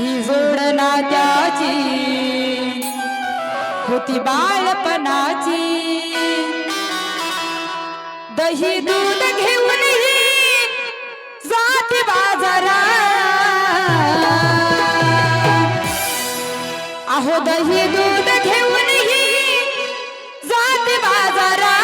ही जोडना त्याची होती बाळपणाची दही दूध घेऊन जाती बाजारा. अहो दही दूध घेऊन जाती बाजारा.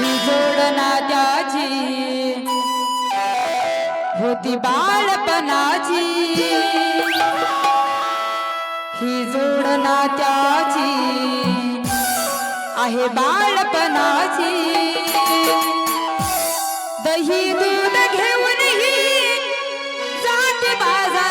जोडना त्याची. होती बाळपणाची ही जोडना त्याची. आहे बाळपणाची दही दूध घेऊनही जाते बाजार.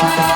Bye.